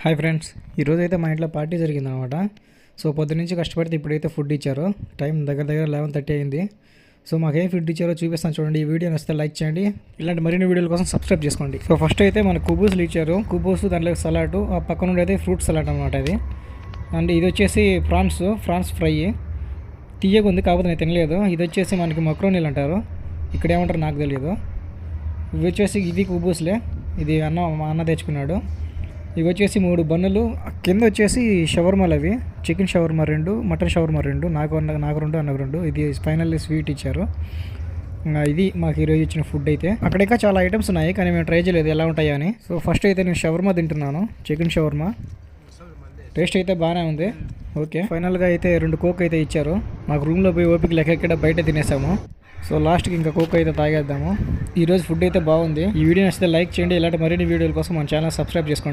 Hi friends ఈరోజు అయితే మా ఇంట్లో పార్టీ జరిగింది అనమాట సో పొద్దు నుంచి కష్టపడితే ఇప్పుడైతే ఫుడ్ ఇచ్చారు. టైం దగ్గర దగ్గర లెవెన్ థర్టీ అయింది. సో మాకు ఏం ఫుడ్ ఇచ్చారో చూపిస్తాను చూడండి. ఈ వీడియో వస్తే లైక్ చేయండి. ఇలాంటి మరిన్ని వీడియోల కోసం సబ్స్క్రైబ్ చేసుకోండి. సో ఫస్ట్ అయితే మన కుబూసులు ఇచ్చారు. కుబూస్ దాంట్లో సలాడ్ ఆ పక్కన నుండి అయితే ఫ్రూట్ సలాడ్ అనమాట ఇది అండ్ ఇది వచ్చేసి ప్రాన్స్ ఫ్రాన్స్ ఫ్రై. తీయగా ఉంది కాకపోతే నేను తినలేదు. ఇది వచ్చేసి మనకి మక్రోనీలు అంటారు. ఇక్కడ ఏమంటారు నాకు తెలియదు ఇవి వచ్చేసి ఇది కుబూస్లే. ఇది అన్న మా అన్న తెచ్చుకున్నాడు. ఇవి వచ్చేసి మూడు బన్నులు. కింద వచ్చేసి షవర్మాలు అవి. చికెన్ షవర్మా రెండు మటన్ షవర్మా రెండు నాకు అన్న- నాకు రెండు అన్నకు రెండు ఇది ఫైనల్లీ స్వీట్ ఇచ్చారు. ఇది మాకు ఈరోజు ఇచ్చిన ఫుడ్ అయితే. అక్కడ ఇంకా చాలా ఐటమ్స్ ఉన్నాయి కానీ మేము ట్రై చేయలేదు ఎలా ఉంటాయో అని. సో ఫస్ట్ అయితే నేను షవర్మా తింటున్నాను చికెన్ షవర్మా. టేస్ట్ అయితే బాగానే ఉంది. ఓకే. ఫైనల్గా అయితే రెండు కోక్ అయితే ఇచ్చారు. మాకు రూమ్లో పోయి ఓపిక లెక్క బయట తినేసాము. సో లాస్ట్కి ఇంకా కోక్ అయితే తాగేద్దాము. ఈరోజు ఫుడ్ అయితే బాగుంది. ఈ వీడియో నచ్చితే లైక్ చేయండి ఇలాంటి మరిన్ని వీడియోల కోసం మన ఛానల్ సబ్స్క్రైబ్ చేసుకోండి.